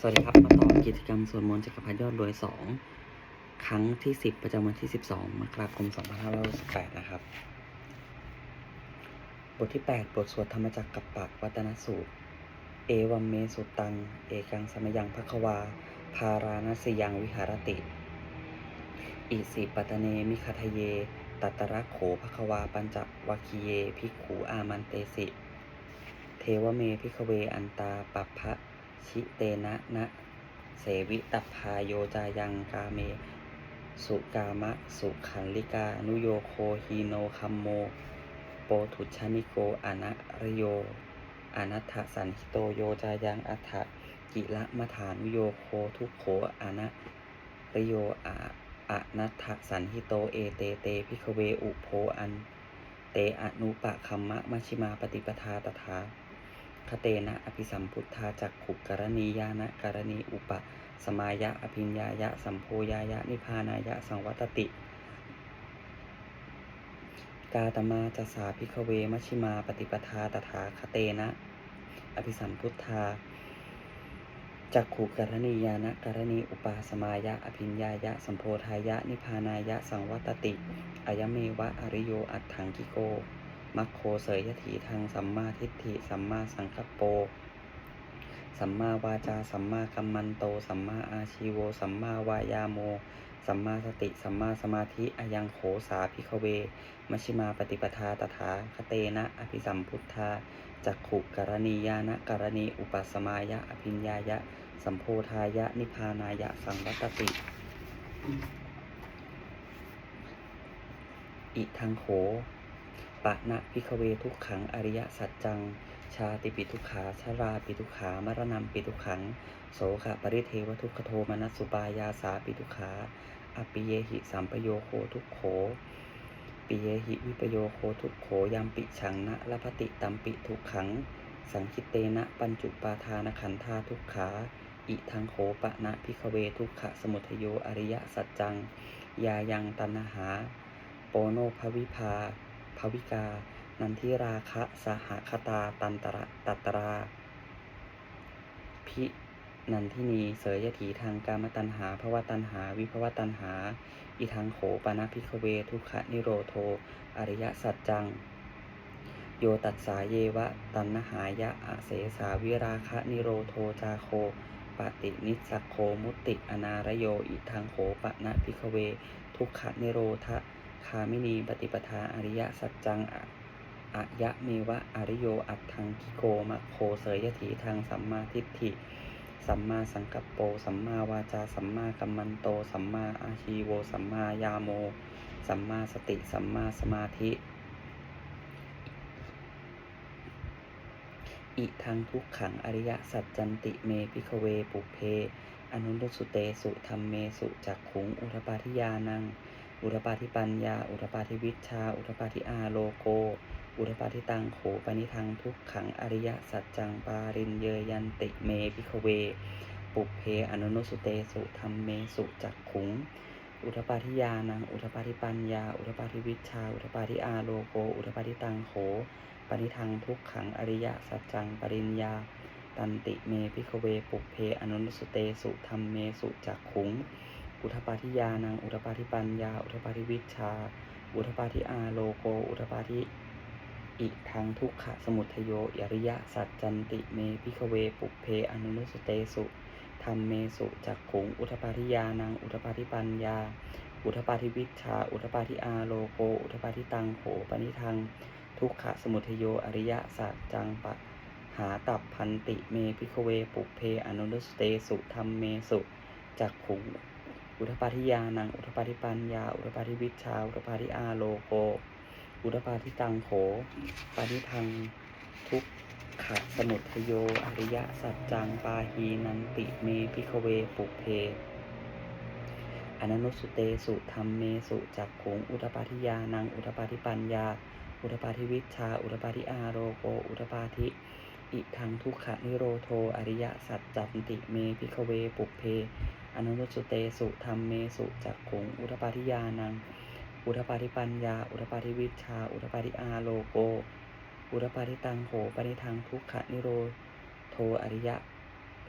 สวัสดีครับ มาต่อกิจกรรมสวดมนต์จักรพรรดิยอดรวย 2 ครั้งที่ 10 ประจำวันที่ 12 มกราคม 2568 นะครับ บทที่ 8 บทสวดธรรมจักรกับปะวัตนสูตร เอวัมเมสุตัง เอกังสมยังภควา พาราณสยังวิหารติ อิสิปตเนมิคทเย ตัตระโขภควา ปัญจวัคคีเย ภิกขูอามันเตสิ เทวเมพิกเวอันตาปัพพะ ชิเตนะนะ เสวิตัพพาโยจายังกาเม สุกามะ สุขันลิกา นุโยโคฮีโนคัมโม โปทุชนิโกอนะรโย อนัตถสันหิโตโยจายังอัฏฐกิละมฐานุโยโคทุโขอนะรโยอาอะนัตถสันหิโตเอเตเตพิกเวอุโพอัน เตอนุปะคัมมะมชิมาปฏิปทาตถา คเตนะอภิสัมพุทธาจักขุกรณียานะกรณีอุปสมายะอภิญญายะ สัมโพยายะ นิพานายะ สังวัตติ กาตมาจะสาพิกเวมชิมาปฏิปทาตถาคเตนะ อภิสัมพุทธาจักขุกรณียานะกรณีอุปาสมายะ อภิญญายะ สัมโพธายะ นิพพานายะ สังวัตติ อายเมวะอริโยอัตถังกิโก มัคโคเสยยถีทางสัมมาทิฏฐิ สัมมาสังกัปโป สัมมาวาจา สัมมากัมมันโต สัมมาอาชีโว สัมมาวายาโม สัมมาสติ สัมมาสมาธิอายังโขสาพิกเว มชิมาปฏิปทาตถาคเตนะ อภิสัมพุทธาจักขุกรณียานะกรณี อุปสมายะ อภิญญายะ สัมโพธายะ นิพพานายะ สังวัตติ อิทังโข ปะนะพิกเวทุกขังอริยสัจจัง ชาติปิทุกขาชาราปิทุกขามรณะปิทุกขัง โสขะปริเทวทุกขโทมนัสสุปายาสาปิทุกขาอปิเยหิสัมปโยโคทุกโขปิเยหิวิปโยโคทุกโขยามปิฉังนะละพติตัมปิทุกขัง สังคิเตนะปัญจุปาทานขันธาทุกขาอิทังโขปะนะพิกเวทุกขะสมุทโยอริยสัจจัง ยายังตันหา โปโนภวิภา ภวิกา นันทิราคะสหคตาตันตระตัตรา พินันทินีเสยยถีทางกามตันหาภวตันหา วิภวตันหา อิทังโขปนาพิกเวทุกขนิโรโท อริยสัจจัง โยตัสสาเยวะ ตันหายะอเสสาวิราคะนิโรโทจาโคปฏินิสสโคมุติ อนารโย อิทังโขปะนะพิกเว ทุกขนิโรธ คามินีปฏิปทาอริยสัจจังอะยะเมวะอริโยอัตถังกิโกมะโคเสยยถีทางสัมมาทิฏฐิ สัมมาสังกัปโป สัมมาวาจา สัมมากัมมันโต สัมมาอาชีโว สัมมายาโม สัมมาสติ สัมมาสมาธิ อิทังทุกขังอริยสัจจันติเมพิกเวปุเพ อนุรุสุเตสุธรรมเมสุจักขุงอุทปาทิยานัง อุทปาทิปัญญา อุทปาทิวิชา อุทปาทิอาโลโก อุทปาทิตังโขปนิทังทุกขังอริยสัจจังปารินเยยันติเมพิกเว ปุเพอนุนุสุเตสุธรรมเมสุจักขุง อุทปาทิยานัง อุทปาทิปัญญา อุทปาทิวิชา อุทปาทิอาโลโก อุทปาทิตังโขปณิทังทุกขังอริยสัจจังปริญญา ตันติเมพิกเว ปุเพอนุนุสุเตสุธรรมเมสุจักขุง อุทปาทิยานัง อุทปาทิปัญญา อุทปาทิวิชชา อุทปาทิอาโลโก อุทปาทิอิทังทุกขะสมุทโยอริยสัจจันติเมพิกเวปุเพอนุนุสเตสุธรรมเมสุจักขุง อุทปาทิยานัง อุทปาทิปัญญา อุทปาทิวิชชาอุทปาทิอาโลโก อุทปาทิตังโขปนิทัง ทุกขะสมุทโยอริยสัจจังปะหาตับพันติเมพิกเวปุเพอนุนุสเตสุธรรมเมสุจักขุง อุทปาทิยานัง อุทปาทิปัญญา อุทปาทิวิชา อุทปาทิอาโลโก อุทปาทิตังโขปานิทังทุกขะสมุทโย อริยะสัจจัง ปาหีนันติเมพิกเวปุเพอนันุสุเตสุธรรมเมสุจักขุง อุทปาทิยานัง อุทปาทิปัญญา อุทปาทิวิชา อุทปาทิอาโรโก อุทปาทิอิทังทุกขะนิโรโท อริยสัจจันติเมพิกเวปุเพ อนุรุสเตสุธรรมเมสุจักขุง อุทปาทิยานัง อุทปาทิปัญญา อุทปาทิวิชา อุทปาทิอาโลโก อุทปาทิตังโหปนิทังทุกขะนิโรโทอริยะ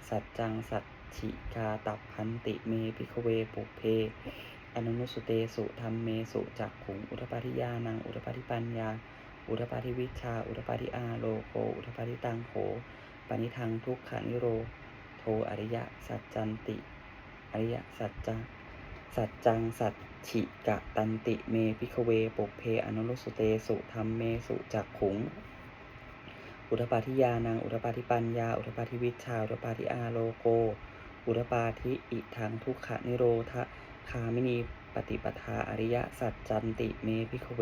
สัจจังสัจฉิกาตับพันติเมพิกเวปุเพ อนุนุสุเตสุธรรมเมสุจักขุง อุทปาทิยานัง อุทปาทิปัญญา อุทปาทิวิชา อุทปาทิอาโลโก อุทปาทิตังโขปณิทังทุกขานิโร โทอริยะสัจจันติ อริยสัจจัง สัจจัง สัจฉิกะตันติเมพิกเวปุเพอนุนุสุเตสุธรรมเมสุจักขุง อุทปาทิยานัง อุทปาทิปัญญา อุทปาทิวิชา อุทปาทิอาโลโก อุทปาทิอิทังทุกขนิโรธคามินีปฏิปทาอริยสัจจันติเมพิกเว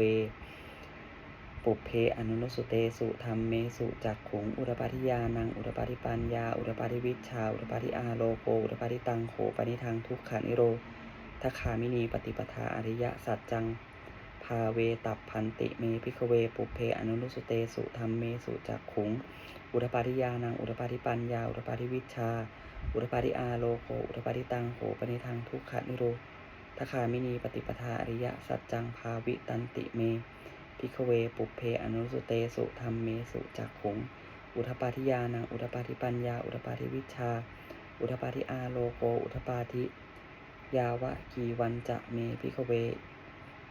ปุเพอนุนสุเตสุธรรมเมสุจักขุงอุทปาทิยานังอุทปาทิปัญญาอุทปาทิวิชาอุทปาทิอาโลโกอุทปาทิตังโขปนิทังทุกขานิโรธคามินีปฏิปทาอริยสัจจังภาเวตับพันติเมพิกเวปุเพอนุนุสุเตสุธรรมเมสุจักขุงอุทปาทิยานังอุทปาทิปัญญาอุทปาทิวิชา อุทปาทิอาโลโกอุทปาทิตังโขปนิทังทุกขานิโรธคามินีปฏิปทาอริยสัจจังภาวิตันติเม พิกเวปุเพอนุสุเตสุธรรมเมสุจักขุง อุทปาทิยานังอุทปาทิปัญญา อุทปาทิวิชา อุทปาทิอาโลโก อุทปาทิยาวะกีวันจะเมพิกเว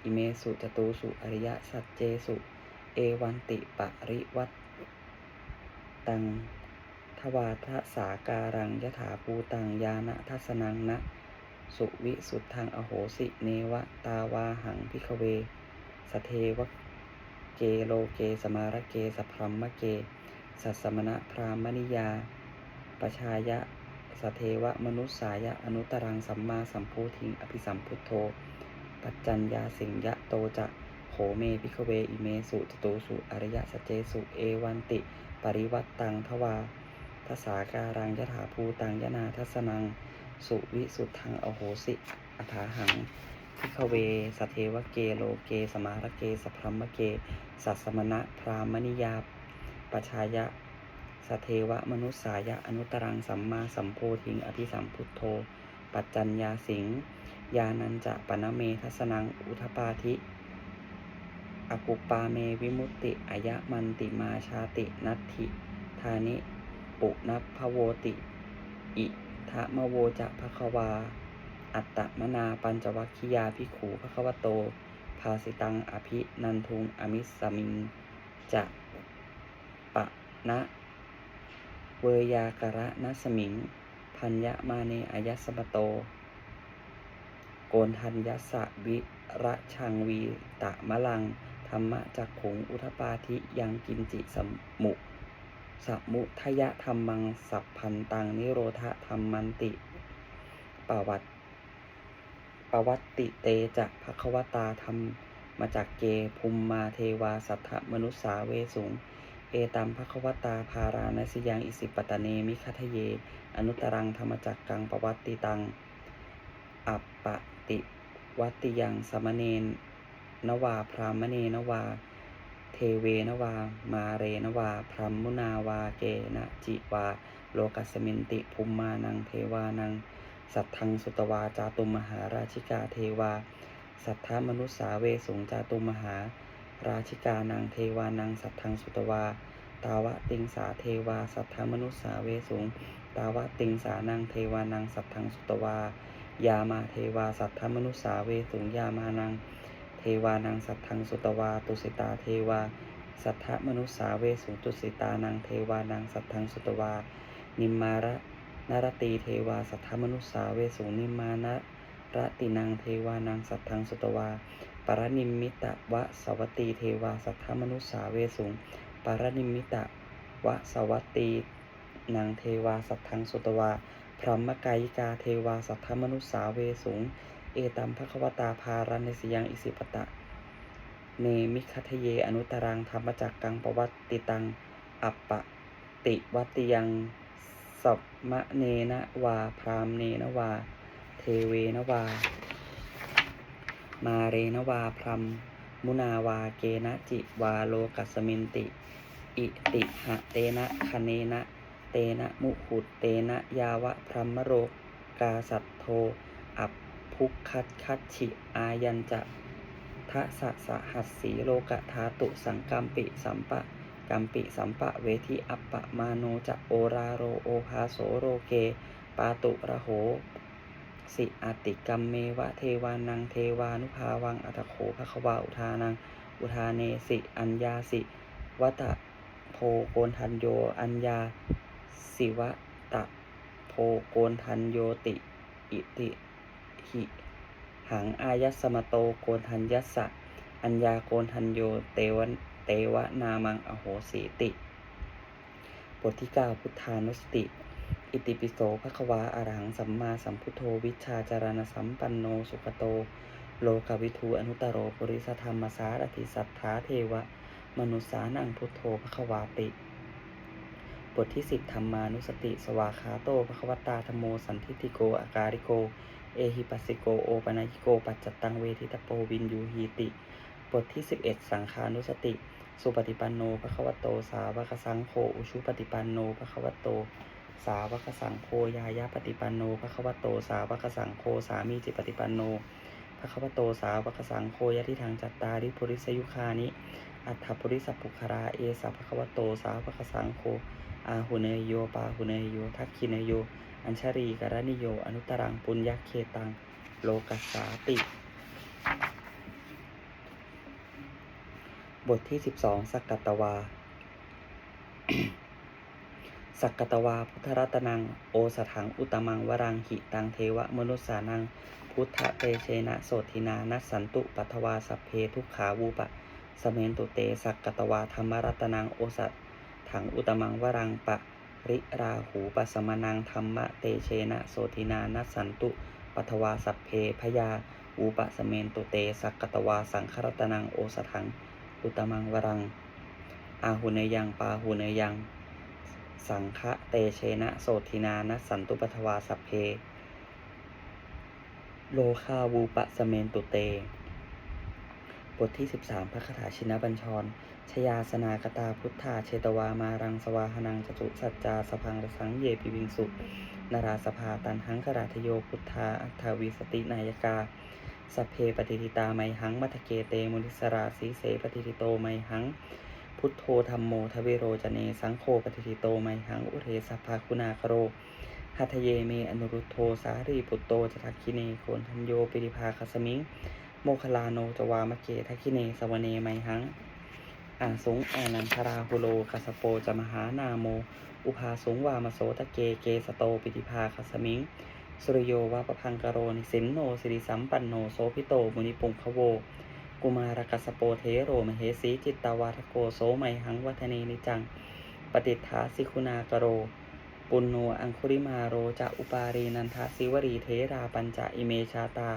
อิเมสุจตูสุอริยสัจเจสุ เอวันติปริวัตตังทวาทสาการังยถาภูตังยานะทัสนังนะ สุวิสุทธังอโหสิเนวะตาวาหังพิกเว สเทวะ เกโลเก สมารเกสพรัมมะเก สัสมณะพรามณิยา ปชายะสเทวะมนุสสายะ อนุตรังสัมมาสัมพูทิง อภิสัมพุทโธ ปัจจัญญาสิงยะโตจะโขเมพิกเว อิเมสุจตูสุ อริยสเจสุ เอวันติ ปริวัตตังทวาทสาการังยถาภูตังยนาทัสนัง สุวิสุทธัง อโหสิอัฏฐาหัง พิกเวสเทวเกโลเก สมารเก สพรมะเก สัสสมณะพรามณิยาปชายะสเทวะมนุสายะอนุตรังสัมมาสัมโพธิง อภิสัมพุทโธ ปัจจัญญาสิงยานันจะปนเมทัสนังอุทปาธิ อกุปปาเมวิมุตติอายะมันติมาชาตินัตถิธานิ ปุนัพพโวติ อิทะมะโวจะภควา อัตตมนาปัญจวัคคิยาภิขูภควโต ภาสิตัง อภินันทุง อมิสสมิงจะปะนะเวยากระนะสมิง พัญญมาเนอายสมโต โกนทัญยัสะวิระชังวีตะมะลัง ธรรมะจักขงอุทปาทิยังกินจิสมุสมุทยะธรรมัง สัพพันตัง นิโรธธรรมันติปวัต ปวัตติเตจะภควตาธรรมมาจากเกภูมิมาเทวาสัทธมนุสสาเวสุง เอตัมภควตาภาราณสิยังอิสิปตะเนมิคัทเย อนุตรังธรรมจักกังปวัตติตัง อัปปติวัติยังสมเนนนวาพรามเนนวา เทเวนวา มาเรนวา พรหมุนาวาเกนะจิวา โลกัสมินติภูมมานังเทวานัง สัทธังสุตวาจาตุมหาราชิกาเทวา สัทธามนุสสาเวสุงจาตุมหา ราชิกานังเทวานังสัทธังสุตวา ตาวะติงสาเทวา สัทธามนุสสาเวสุงตาวะติงสานังเทวานังสัทธังสุตวา ยามาเทวา สัทธามนุสสาเวสุงยามานังเทวานังสัทธังสุตวา ตุสิตาเทวา สัทธมนุสสาเวสุงตุสิตานังเทวานังสัทธังสุตวา นิมมาระ นารตีเทวาสัทธมนุสสาเวสุงนิมานะรตินังเทวานังสัทธังสุตวา ปรนิมมิตะวะสวัตีเทวาสัทธมนุสสาเวสุงปรนิมมิตะวะสวัตีนางเทวาสัทธังสุตวา พรหมกายิกาเทวาสัทธมนุสสาเวสุงเอตัมภควตาภารันในสยังอิสิปตะ เนมิคัทเยอนุตรังธรรมจักกังปวัตติตัง อัปปติวัติยัง สัมมะเนนะวา พรามเนนะวา เทเวนะวา มาเรนะวา พรมมุนาวาเกนะจิวาโลกัสมินติ อิติหะเตนะคเนนะเตนะมุขุตเตนะยาวะพรมโรกาสัตโท อัปพุคคัตคัตฉิอายัญจะทะสะสะหัสสีโลกะธาตุสังกัมปิสัมปะ กัมปิสัมปะเวทิอัปปะมาโนจะโอราโรโอภาโสโรเก ปาตุระโห สิอติกรรมเมวะเทวานังเทวานุภาวังอัตโขภควาอุทานัง อุทาเนสิอัญญาสิวัตโพโกนทันโยอัญญา สิวะตะโพโกนทันโยติ อิติหิหังอายัสมโตโกนทันยัสสะอัญญาโกนทันโยเตวะ เตวะนามังอโหสีติ บทที่เก้าพุทธานุสติ อิติปิโสภควาอรหังสัมมาสัมพุทโธวิชาจารณสัมปันโนสุขโต โลกวิทูอนุตตโรปุริสธรรมสารติสัทธาเทวะ มนุษสานังพุทโธภควาติ บทที่สิบธรรมานุสติ สวาคาโตภควตาธโมสันทิติโกอาการิโก เอหิปัสสิโกโอปนายิโกปัจจตังเวทิตโปวินยูหีติ บทที่สิบเอ็ดสังขานุสติ สุปฏิปันโนภควโต สาวกสังโฆอุชุปฏิปันโนภควโต สาวกสังโฆยายาปฏิปันโนภควโต สาวกสังโฆสามีจิปฏิปันโนภควโต สาวกสังโฆยะทิทางจัตตาริปุริสยุคานิ อัฏฐปุริสปุคาราเอสะภควโต สาวกสังโฆอาหุเนยโยปาหุเนยโยทักขิเนยโย อัญชรีกรณิโย อนุตตรังปุญญเคตัง โลกัสสาติ บทที่ 12 สักกัตวา สักกัตวา พุทธรัตนัง โอสถัง อุตมัง วรังหิตังเทวมนุสสานัง พุทธเตเชนะโสทินานัสสันตุปัทวาสัพเพทุกขาวูปะ สเมนตุเต สักกัตวาธรรมรัตนัง โอสถัง อุตมัง วรังปะ ริราหูปสมนังธรรมเตเชนะโสทินานัสสันตุปัทวาสัพเพพยาอูปะสเมนตุเต สักกัตตวาสังครัตนังโอสถัง อุตมังวรัง อาหุเนยังปาหุเนยัง สังฆะเตเชนะโสทินานัสสันตุปัทวาสัพเพ โลคาวูปะสเมนตุเต บทที่ 13 พระคาถาชินบัญชร ชยาสนากตาพุทธาเชตวามารังสวาหนังจตุสัจจาสพังรสังเยปิวิงสุ นราสภาตันหังกราทโยพุทธาอัฏฐวิสตินายกา สพเพปฏิทิตาไมหัง มัทเกเตมุนิสราสีเสปฏิทิโตไมหัง พุทโธธรรมโมทเวโรจเน สังโฆปฏิทิโตไมหัง อุเทสภาคุณาคโรหัทเยเมอนุรุโทสารีปุตโตจทักคิเนโคนทันโยปิริภาคสมิง โมคลาโนจวามะเกทักคิเนสวเนไมหังอาสงอานันทราหุโลกัสโปจมหานาโม อุภาสงวามโสตะเกเกสโตปิติภาคสมิง สุริโยวาปพังกโรนิสินโนสิริสัมปันโนโสพิโตมุนิปุงคโว กุมารกัสโปเทโรมเหสีจิตตาวาทโกโสไมหังวัฒเนนิจัง ปฏิฐาสิคุณากโร ปุณโนอังคุริมาโรจะอุปารีนันทสิวรีเทราปัญจอิเมชาตา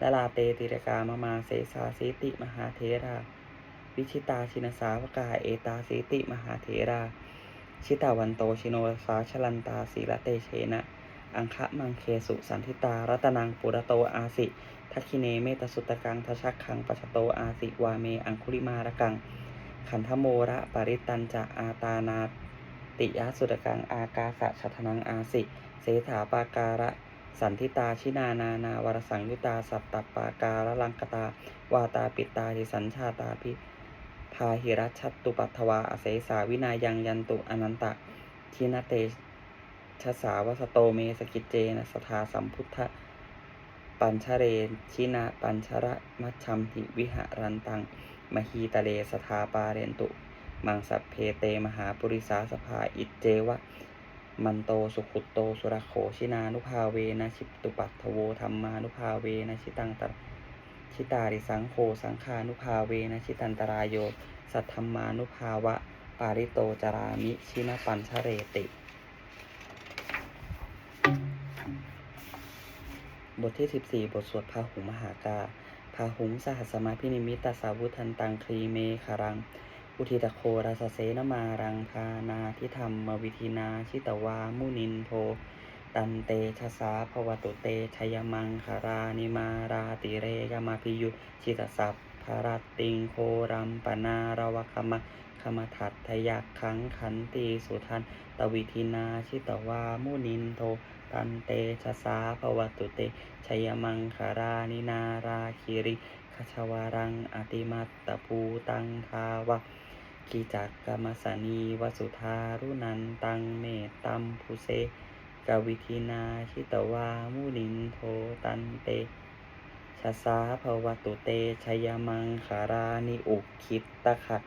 ดลาเตติรกามมาเสสาสีติมหาเทรา วิชิตาชินสาวกาเอตาสีติมหาเทรา ชิตาวันโตชิโนสาชลันตาศีละเตเชนะ อังคะมังเคสุสันทิตา รัตนังปุระโตอาสิทักคิเนเมตสุตกังทชักขังปัชโตอาสิวาเมอังคุลิมาระกัง ขันธโมระปริตันจะอาตานาติยะสุตกังอากาสะชัทนังอาสิ เสถาปาการะสันทิตาชินานานาวรสังยุตาสัตตปาการะลังกตาวาตาปิตาทิสัญชาตาพิพาหิรัชชัตตุปัทวาอเสสาวินายังยันตุอนันตะทินเต ชสาวสโตเมสกิจเจนะสทาสัมพุทธปัญชเรชินาปัญชระมัชชัมหิวิหารันตัง มหีตะเลสทาปาเรนตุ มังสัพเพเตมหาปุริสาสภาอิจเจวะ มันโตสุขุตโตสุรโขชินานุภาเวนะชิปตุปัตถโวธรรมานุภาเวนะชิตังตชิตาริสังโฆสังฆานุภาเวนะชิตันตรายโยสัทธรรมานุภาวะ ปาริโตจารามิชินปัญชเรติ บทที่ 14 บทสวดพาหุงมหากาพาหุงสหัสมาพินิมิตตสาวุทันตังครีเมคารัง อุทิตโคราสเสนมารังพานาทิธรรมวิธินาชิตวามุนินโทตันเตชะสาภวตุเตชยมังคารานิมาราติเรยมาพิยุชิตสัพพรตติงโครัมปนารวคมะ คมทัตทยักขังขันตีสุทันตวิธินาชิตวามุนินโทตันเตชะสาภวตุเตชยมังคารานินาราคิริคชวารังอติมัตตภูตังทาวะกิจักกรรมสนีวสุธารุนันตังเมตตัมภูเสกวิธินาชิตวามุนินโทตันเตชะสาภวตุเตชยมังขารานิอุคิตตะขะ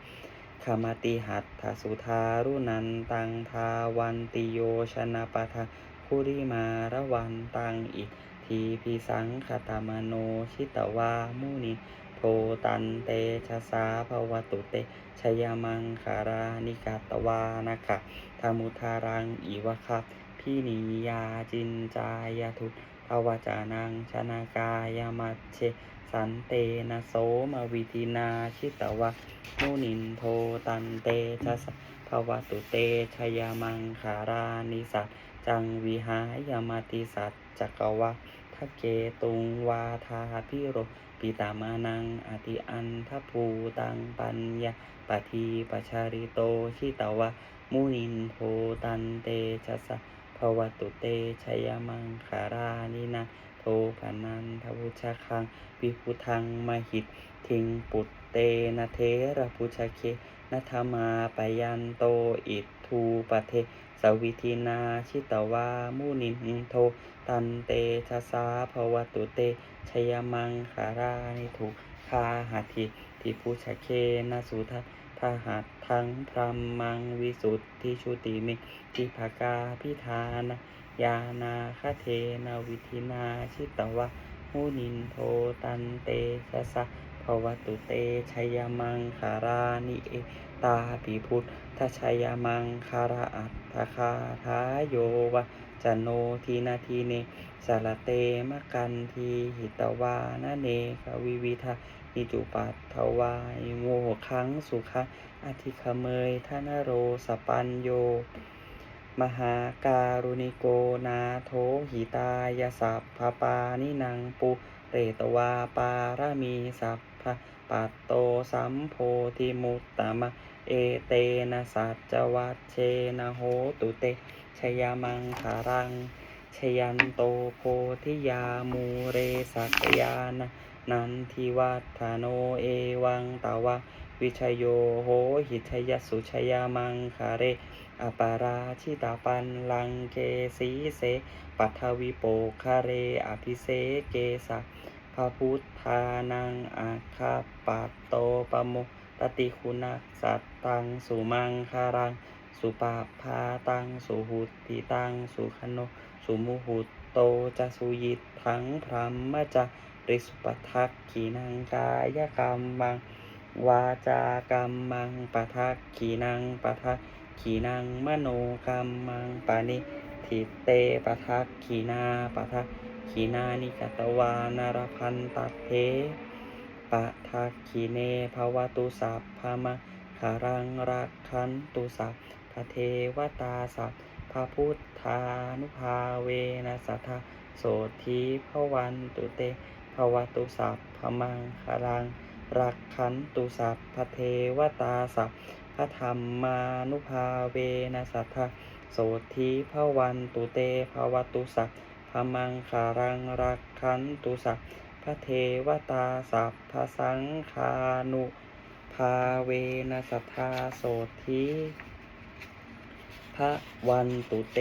ขมติหัตถสุธารุนันตังทาวันติโยชนะปะทะคุริมาระวันตังอิทีพิสังคตามโนชิตวามุนิโทตันเตชะสาภวตุเตชยมังขารานิกาตวานะคะธมุทารังอีวะคะพินิยาจินจายทุตภวจานังชนากายมัชเช สันเตนะโสมวิธินาชิตวะมุนินโทตันเตชะสะภวตุเตชยามังขารานิสัตจังวิหายามาติสัตจักวะทะเกตุงวาทาพิโรปิตามานังอติอันทภูตังปัญญาปทีปชาริโตชิตวะมุนินโทตันเตชะสะภวตุเตชยามังขารานินา โทปนันทวุชคังวิพุทังมหิต ทิงปุตเตนะเทระพุชเคนัทมาปยันโตอิทูปเทสวิธินาชิตวามุนินโท ตันเตชะสาภวตุเตชยมังขารานิทุคาหาทิทิพุชเคนะสุทัทหัตทังพรัมมังวิสุทธิชุติมิทิภากาพิธานะ ยานาคเทนาวิธินาชิตวะมุนินโทตันเตชะสะภวตุเตชยมังคารานิเอตาปิพุทธชยมังคาราอัตถคาทายโยวะจโนทีนาทีเนสารเตมะกันทีหิตวานาเนกวิวิทานิจุปัตถวายโมคังสุขะอธิคเมยทนโรสปัญโย มหาการุณิโกนาโทหิตายสัพพปานินางปุเรตวาปารมีสัพพะปัตโตสัมโพธิมุตตมะเอเตนะสัจวัชเชนะโหตุเตชยมังคารังชยันโตโพธิยามูเรสักยานะนันทิวัฒโนเอวังตาวะวิชโยโหหิชยสุชยมังคาเร อปาราชิตาปันลังเกสีเส ปัทวิโปคาเรอภิเสเกสะพระพุทธานังอาคาปัตโตปโมตติคุณักสัตตังสุมังคารัง สุปาพาตังสุหุติตังสุขโน สุมุหุตโตจะสุยิตถังพรหมจะริสุปทักขีนังกายกรรมัง วาจากรรมังปทักขีนังปทัก ขีนังมโนกรรมังปานิทิเตปทักขีนาปทักขีนานิกตวานารพันตัดเทปะทักขีเนภวตุสัพพมะขารังรักขันตุสัพพเทวตาสัพพระพุทธานุภาเวนะสัทธาโสธีพวันตุเตภวตุสัพพมังขารังรักขันตุสัพพเทวตาสัพ ระธรรมานุภาเวนะสัทธาโสธีพวันตุเตภวตุสัพพมังคารังรักขันตุสัพพระเทวตาสัพพสังคานุภาเวนะสัทธาโสธีพระวันตุเต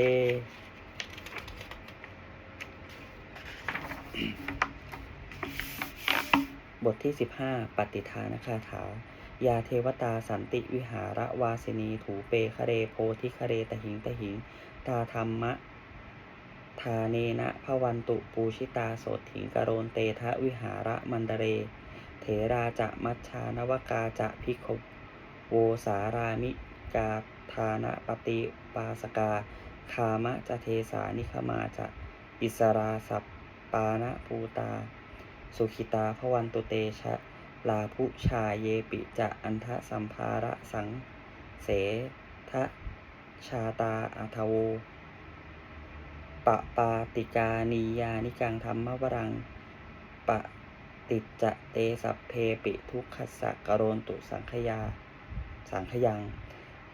บทที่ 15 ปฏิทานคาถา ยาเทวตาสันติวิหารวาสินีถูเปคเรโพธิคเรตหิงตหิง ตาธรรมะทาเนนะพวันตุปูชิตาโสถิงกโรนเตทะวิหาระมันเดเร เถราจะมัชชานวกาจะพิกโวสารามิกาทานะปฏิปาสกา คามะจะเทสานิคมาจะอิสราสัปปานะภูตา สุขิตาพวันตุเตชะ ลาภุชาเยปิจะอันทะสัมภาระสังเสทะชาตาอัทโวปะปาติกานียานิกังธรรมวรัง ปะติจจะเตสัพเพปิทุกขสสะกโรนตุสังขยา สังขยัง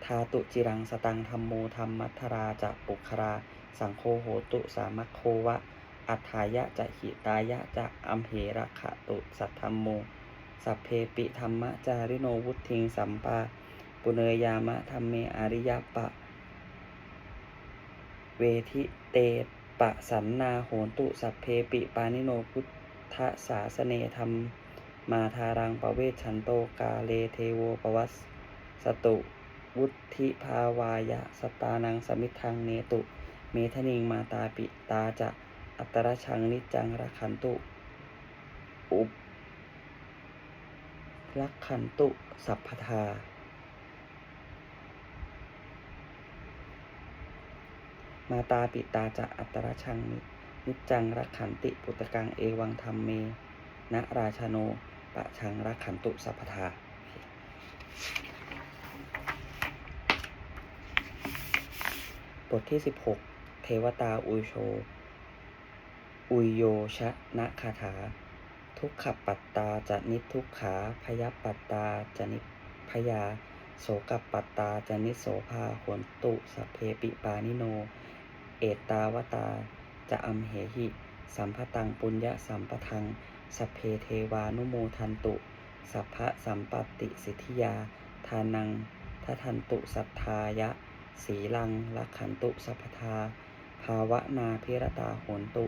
ทาตุจิรังสตังธรรมโมธรรมัทราจะปุครา สังโฆโหตุสามัคโควะ อัฏฐายะจะหิตายะจะอัมเหระขะตุสัทธรรมโม สัพเพปิธรรมจาริโนวุทิงสัมปา ปุเนยามะธรรมเมอาริยปะ เวทิเตปะสันนาโหนตุสัพเพปิปานิโนพุทธศาสเนธรรม มาทารังปะเวชันโตกาเลเทโวปวัสสตุวุธิภาวายะสตานังสมิทังเนตุ เมทนิงมาตาปิตาจะอัตรชังนิจังรักขันตุ อุป รักขันตุสัพพทา มาตาปิตาจะอัตรชังนินิจจังรักขันติปุตตะกังเอวังธรรมเมนะราชโนปะชังรักขันตุสัพพทาบทที่ 16 เทวตาอุยโช อุยโยชะนะคาถา ทุกขปัตตาจะนิทุกขา พยปัตตาจะนิพยา โสกปัตตาจะนิโสภาหวนตุสัพเพปิปานิโน เอตตาวตา จะอัมเหหิ สัมภตังปุญญสัมปทัง สัพเพเทวานุโมทันตุ สัพพะสัมปติสิทธิยา ทานังททันตุสัทธายะ สีลังลักขันตุสัพพทา ภาวนาพิรตาโหนตุ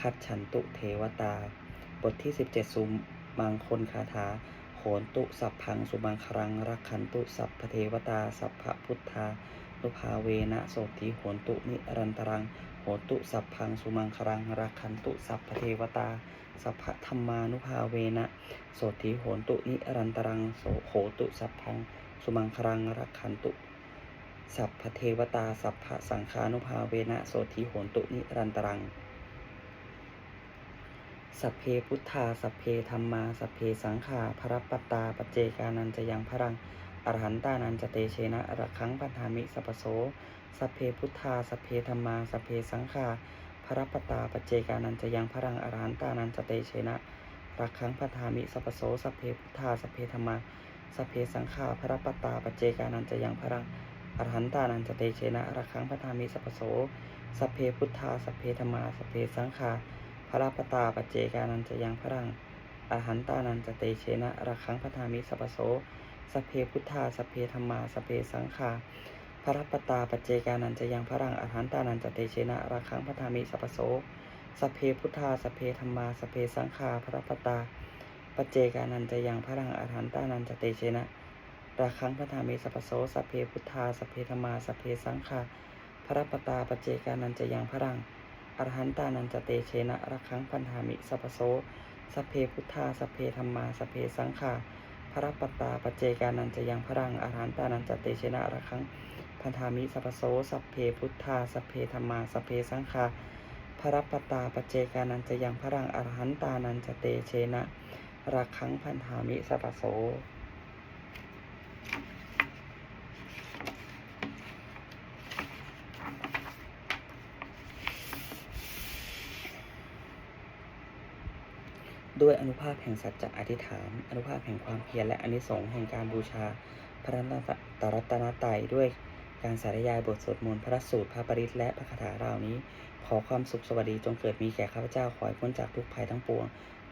คัดฉันตุเทวตา บทที่ 17 สุมังคลคาถาโหนตุสัพพังสุมังครัง รักขันตุสัพพเทวตา สัพพพุทธานุภาเวนะโสติโหนตุนิรันตรัง โหนตุสัพพังสุมังครัง รักขันตุสัพพเทวตา สัพพธรรมานุภาเวนะโสติโหนตุนิรันตรังโสโหตุสัพพังสุมังครัง รักขันตุสัพพเทวตา สัพพสังฆานุภาเวนะโสธิโหนตุนิรันตรัง สัพเพพุทธา สัพเพธรรมา สัพเพสังฆาพระปัตตาปจเจกานันจะยังพรัง อรหันตานันจะเตเชนะระคังปัฏฐามิสัพโส สัพเพพุทธา สัพเพธรรมา สัพเพสังฆาพระปัตตาปจเจกานันจะยังพรัง อรหันตานันจะเตเชนะระคังปัฏฐามิสัพโส สัพเพพุทธา สัพเพธรรมา สัพเพสังฆาพระปัตตาปจเจกานันจะยังพรังอรหันตานันจะเตเชนะระคังพระธามิสัพโสสัพเพพุทธาสัพเพธรรมาสัพเพสังฆา พระปตาปเจกานันจะยังพระรังอหันตานันจะเตเชนะระคังพระธามิสัพโสสเพพุทธาสเพธรรมาสเพสังฆาพระปตาปเจกานันจะยังพระรังอหันตานันจะเตเชนะระคังพระธามิสัพโสสเพพุทธาสเพธรรมาสเพสังฆาพระปตาปเจกานันจะยังพระรังอหันตานันจะเตเชนะราคังพระธามิสัพโสสเพพุทธาสเพธรรมาสเพสังฆาพระปตาปเจกานันจะยังพระรัง อรหันตานันจเตเชนะราคังพันธามิสัพโสสัพเพพุทธาสัพเพธรรมาสัพเพสังฆาพระปตาปเจกานันจะยังพรังอรหันตานันจเตเชนะราคังพันธามิสัพโสสัพเพพุทธาสัพเพธรรมาสัพเพสังฆาพระปตาปเจกานันจะยังพรังอรหันตานันจเตเชนะราคังพันธามิสัพพโส ด้วยอนุภาพแห่งสัจจะอธิษฐาน อนุภาพแห่งความเพียรและอนิสงส์แห่งการบูชา พระรัตนตรัยด้วยการสาธยายบทสวดมนต์พระสูตรพระปริตและพระคาถาเหล่านี้ ขอความสุขสวัสดีจงเกิดมีแก่ข้าพเจ้าขอให้พ้นจากทุกภัยทั้งปวง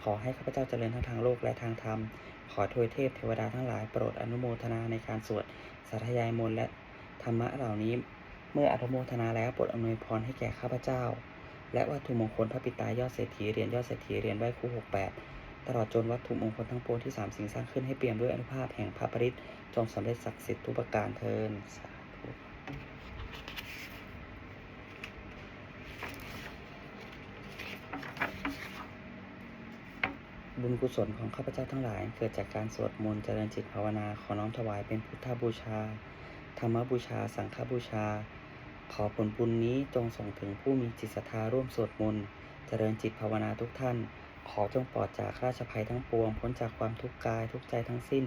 ขอให้ข้าพเจ้าเจริญทั้งทางโลกและทางธรรม ขอทวยเทพเทวดาทั้งหลายโปรดอนุโมทนาในการสวดสาธยายมนต์และธรรมะเหล่านี้ เมื่ออนุโมทนาแล้วโปรดอำนวยพรให้แก่ข้าพเจ้า และวัตถุมงคลพระปิตายอดเศรษฐีเหรียญยอดเศรษฐีเหรียญไหว้ครูหกแปดตลอดจนวัตถุมงคลทั้งปวงที่สามสิ่งสร้างขึ้นให้เปี่ยมด้วยอนุภาพแห่งพระปริตจงสำเร็จศักดิ์สิทธิ์ทุกประการเทินสาธุบุญกุศลของข้าพเจ้าทั้งหลาย เกิดจากการสวดมนต์เจริญจิตภาวนาขอน้อมถวายเป็นพุทธบูชา ธรรมบูชา สังฆบูชา ขอผลบุญนี้จงส่งถึงผู้มีจิตศรัทธาร่วมสวดมนต์เจริญจิตภาวนาทุกท่าน ขอจงปลอดจากราชภัยทั้งปวง พ้นจากความทุกข์กายทุกใจทั้งสิ้น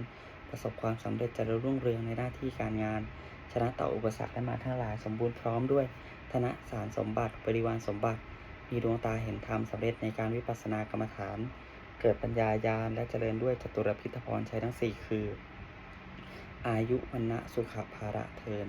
ประสบความสำเร็จเจริญรุ่งเรืองในหน้าที่การงาน ชนะต่ออุปสรรคและมาทั้งหลายสมบูรณ์พร้อมด้วย ธนสารสมบัติบริวารสมบัติ มีดวงตาเห็นธรรมสำเร็จในการวิปัสสนากรรมฐาน เกิดปัญญาญาณและเจริญด้วยจตุรพิทพรชัยทั้งสี่คือ อายุวันนะสุขภาระเทิน